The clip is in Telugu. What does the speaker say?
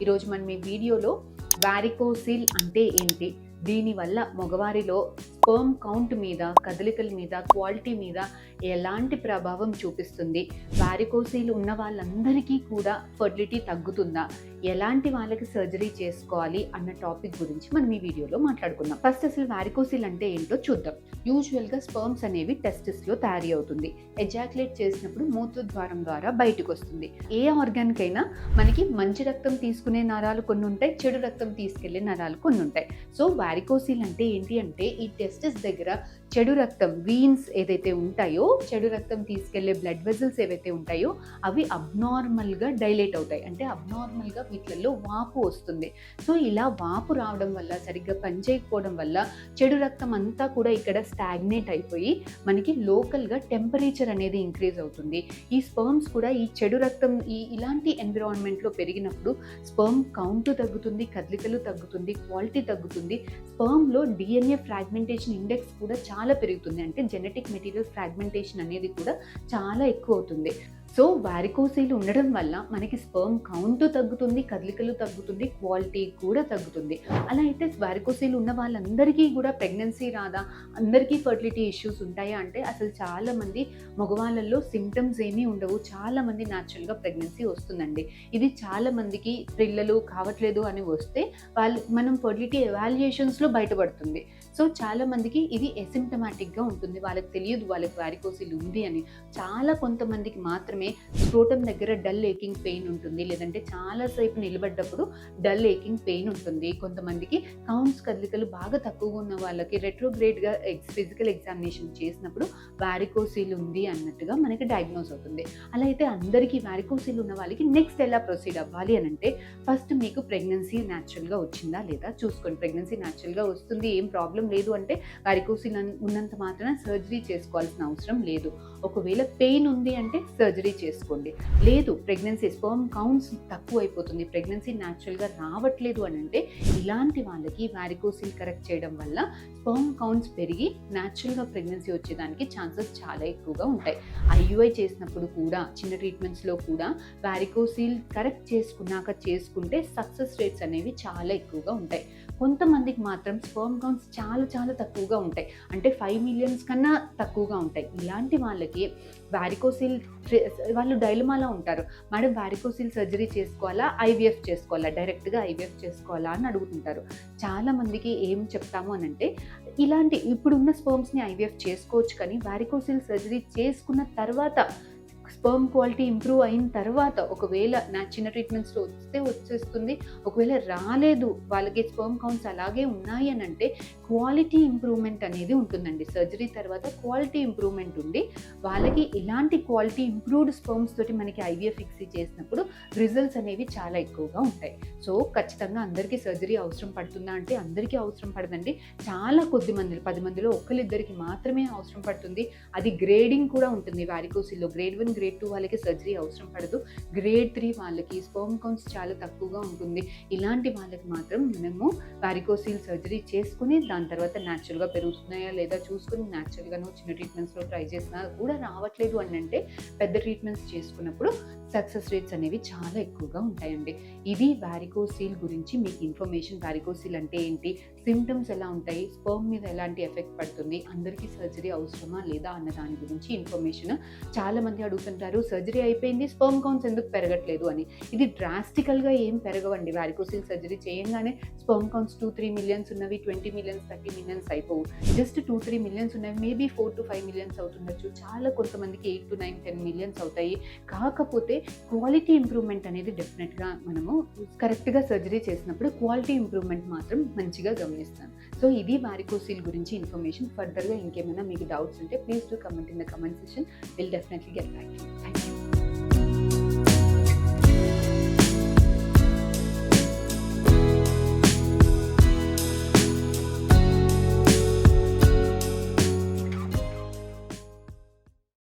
ఈరోజు మనం ఈ వీడియోలో వారికోసిల్ అంటే ఏంటి? దీనివల్ల మగవారిలో స్పర్మ్ కౌంట్ మీద కదలికల మీద క్వాలిటీ మీద ఎలాంటి ప్రభావం చూపిస్తుంది? వారికోసీలు ఉన్న వాళ్ళందరికీ కూడా ఫర్టిలిటీ తగ్గుతుందా? ఎలాంటి వాళ్ళకి సర్జరీ చేసుకోవాలి అన్న టాపిక్ గురించి మనం ఈ వీడియోలో మాట్లాడుకుందాం. ఫస్ట్ అసలు వారికోసీలు అంటే ఏంటో చూద్దాం. యూజువల్గా స్పర్మ్స్ అనేవి టెస్టిస్లో తయారీ అవుతుంది. ఎజాక్యులేట్ చేసినప్పుడు మూత్ర ద్వారం ద్వారా బయటకు వస్తుంది ఏ ఆర్గాన్కైనా అయినా మనకి మంచి రక్తం తీసుకునే నరాలు కొన్ని ఉంటాయి చెడు రక్తం తీసుకెళ్ళే నరాలు కొన్ని ఉంటాయి సో వారికోసీలు అంటే ఏంటి అంటే ఈ టెస్టిస్ దగ్గర చెడు రక్తం వీన్స్ ఏదైతే ఉంటాయో చెడు రక్తం తీసుకెళ్ళే బ్లడ్ వెజల్స్ ఏవైతే ఉంటాయో అవి అబ్నార్మల్గా డైలేట్ అవుతాయి. అంటే అబ్నార్మల్గా వీటిల్లో వాపు వస్తుంది. సో ఇలా వాపు రావడం వల్ల సరిగ్గా పనిచేయకపోవడం వల్ల చెడు రక్తం అంతా కూడా ఇక్కడ స్టాగ్నేట్ అయిపోయి మనకి లోకల్గా టెంపరేచర్ అనేది ఇంక్రీజ్ అవుతుంది. ఈ స్పర్మ్స్ కూడా ఈ చెడు రక్తం ఈ ఇలాంటి ఎన్విరాన్మెంట్లో పెరిగినప్పుడు స్పర్మ్ కౌంట్ తగ్గుతుంది కదలికలు తగ్గుతుంది క్వాలిటీ తగ్గుతుంది. స్పర్మ్లో డిఎన్ఏ ఫ్రాగ్మెంటేషన్ ఇండెక్స్ కూడా చాలా చాలా పెరుగుతుంది. అంటే జెనెటిక్ మెటీరియల్ ఫ్రాగ్మెంటేషన్ అనేది కూడా చాలా ఎక్కువ అవుతుంది. సో వారికోసీలు ఉండడం వల్ల మనకి స్పర్మ్ కౌంట్ తగ్గుతుంది కదలికలు తగ్గుతుంది క్వాలిటీ కూడా తగ్గుతుంది. అలా అయితే వారికోసీలు ఉన్న వాళ్ళందరికీ కూడా ప్రెగ్నెన్సీ రాదా అందరికీ ఫర్టిలిటీ ఇష్యూస్ ఉంటాయా అంటే అసలు చాలామంది మగవాళ్ళల్లో సిమ్టమ్స్ ఏమీ ఉండవు. చాలా మంది న్యాచురల్గా ప్రెగ్నెన్సీ వస్తుందండి. ఇది చాలామందికి పిల్లలు కావట్లేదు అని వస్తే వాళ్ళు మనం ఫర్టిలిటీ ఎవాల్యుయేషన్స్లో బయటపడుతుంది. సో చాలా మందికి ఇది ఎసిమ్టమాటిక్గా ఉంటుంది. వాళ్ళకి తెలియదు వాళ్ళకి వారికోసిల్ ఉంది అని. చాలా కొంతమందికి మాత్రమే స్క్రోటం దగ్గర డల్ ఏకింగ్ పెయిన్ ఉంటుంది. లేదంటే చాలాసేపు నిలబడ్డప్పుడు డల్ ఏకింగ్ పెయిన్ ఉంటుంది. కొంతమందికి కౌంట్స్ కదలికలు బాగా తక్కువగా ఉన్న వాళ్ళకి రెట్రోగ్రేడ్గా ఎక్స్ ఫిజికల్ ఎగ్జామినేషన్ చేసినప్పుడు వారికోసిల్ ఉంది అన్నట్టుగా మనకి డయాగ్నోస్ అవుతుంది. అలా అయితే అందరికీ వారికోసిల్ ఉన్న వాళ్ళకి నెక్స్ట్ ఎలా ప్రొసీడ్ అవ్వాలి అని అంటే ఫస్ట్ మీకు ప్రెగ్నెన్సీ న్యాచురల్గా వచ్చిందా లేదా? చూసుకోండి. ప్రెగ్నెన్సీ న్యాచురల్గా వస్తుంది. ఏం ప్రాబ్లం లేదు అంటే వారికోసిల్ ఉన్నంత మాత్రాన సర్జరీ చేసుకోవాల్సిన అవసరం లేదు. ఒకవేళ పెయిన్ ఉంది అంటే సర్జరీ చేసుకోండి. లేదు ప్రెగ్నెన్సీ స్పర్మ్ కౌంట్స్ తక్కువ అయిపోతుంది ప్రెగ్నెన్సీ న్యాచురల్గా రావట్లేదు అని అంటే ఇలాంటి వాళ్ళకి వారికోసిల్ కరెక్ట్ చేయడం వల్ల స్పర్మ్ కౌంట్స్ పెరిగి న్యాచురల్గా ప్రెగ్నెన్సీ వచ్చేదానికి ఛాన్సెస్ చాలా ఎక్కువగా ఉంటాయి. ఐయుఐ చేసినప్పుడు కూడా చిన్న ట్రీట్మెంట్స్లో కూడా వారికోసిల్ కరెక్ట్ చేసుకున్నాక చేసుకుంటే సక్సెస్ రేట్స్ అనేవి చాలా ఎక్కువగా ఉంటాయి. కొంతమందికి మాత్రం స్పర్మ్ కౌంట్స్ చాలా చాలా తక్కువగా ఉంటాయి. అంటే ఫైవ్ మిలియన్స్ కన్నా తక్కువగా ఉంటాయి. ఇలాంటి వాళ్ళకి వారికోసిల్ వాళ్ళు డైలమాలో ఉంటారు. మేడం వారికోసిల్ సర్జరీ చేసుకోవాలా? ఐవీఎఫ్ చేసుకోవాలా? డైరెక్ట్గా ఐవీఎఫ్ చేసుకోవాలా? అని అడుగుతుంటారు. చాలామందికి ఏం చెప్తాము అని అంటే ఇలాంటి ఇప్పుడున్న స్పర్మ్స్ని ఐవీఎఫ్ చేసుకోవచ్చు కానీ వారికోసిల్ సర్జరీ చేసుకున్న తర్వాత స్పర్మ్ క్వాలిటీ ఇంప్రూవ్ అయిన తర్వాత ఒకవేళ నా చిన్న ట్రీట్మెంట్స్లో వస్తే వచ్చేస్తుంది. ఒకవేళ రాలేదు వాళ్ళకి స్పర్మ్ కౌంట్స్ అలాగే ఉన్నాయి అని అంటే క్వాలిటీ ఇంప్రూవ్మెంట్ అనేది ఉంటుందండి. సర్జరీ తర్వాత క్వాలిటీ ఇంప్రూవ్మెంట్ ఉండి వాళ్ళకి ఇలాంటి క్వాలిటీ ఇంప్రూవ్డ్ స్పర్మ్స్ తోటి మనకి ఐవీఎఫ్ ఫిక్స్ చేసినప్పుడు రిజల్ట్స్ అనేవి చాలా ఎక్కువగా ఉంటాయి. సో ఖచ్చితంగా అందరికీ సర్జరీ అవసరం పడుతుందా అంటే అందరికీ అవసరం పడదండి. చాలా కొద్ది మంది పది మందిలో ఒకరిద్దరికి మాత్రమే అవసరం పడుతుంది. అది గ్రేడింగ్ కూడా ఉంటుంది. వారికోసిల్లో గ్రేడ్ వన్ గ్రేడ్ టూ వాళ్ళకి సర్జరీ అవసరం పడదు. గ్రేడ్ త్రీ వాళ్ళకి స్పర్మ్ కౌంట్స్ చాలా తక్కువగా ఉంటుంది. ఇలాంటి వాళ్ళకి మాత్రం మనము వారికోసిల్ సర్జరీ చేసుకుని దాని దాని తర్వాత న్యాచురల్గా పెరుగుతున్నాయా లేదా చూసుకుని న్యాచురల్గాను చిన్న ట్రీట్మెంట్స్లో ట్రై చేసినా కూడా రావట్లేదు అని అంటే పెద్ద ట్రీట్మెంట్స్ చేసుకున్నప్పుడు సక్సెస్ రేట్స్ అనేవి చాలా ఎక్కువగా ఉంటాయండి. ఇది వారికోసీల్ గురించి మీకు ఇన్ఫర్మేషన్ వారికోసీల్ అంటే ఏంటి? సిమ్టమ్స్ ఎలా ఉంటాయి? స్పర్మ్ మీద ఎలాంటి ఎఫెక్ట్ పడుతుంది? అందరికీ సర్జరీ అవసరమా లేదా అన్న దాని గురించి ఇన్ఫర్మేషన్ చాలా మంది అడుగుతుంటారు. సర్జరీ అయిపోయింది స్పర్మ్ కౌంట్స్ ఎందుకు పెరగట్లేదు అని. ఇది డ్రాస్టికల్గా ఏం పెరగవండి. వారికోసిల్ సర్జరీ చేయంగానే sperm counts two three millions ఉన్నవి ట్వంటీ మిలియన్స్ థర్టీ మిలియన్స్ అయిపోవు. జస్ట్ టూ త్రీ మిలియన్స్ ఉన్నాయి. Maybe four to five millions అవుతుండొచ్చు. చాలా కొంతమందికి eight to nine ten millions అవుతాయి. కాకపోతే క్వాలిటీ ఇంప్రూవ్మెంట్ అనేది డెఫినెట్గా మనము కరెక్ట్గా సర్జరీ చేసినప్పుడు క్వాలిటీ ఇంప్రూవ్మెంట్ మాత్రం మంచిగా గమనిస్తాను. సో ఇది వారికోసీల్ గురించి ఇన్ఫర్మేషన్. ఫర్దర్గా ఇంకేమైనా మీకు డౌట్స్ ఉంటే please to comment in the comment session will definitely get back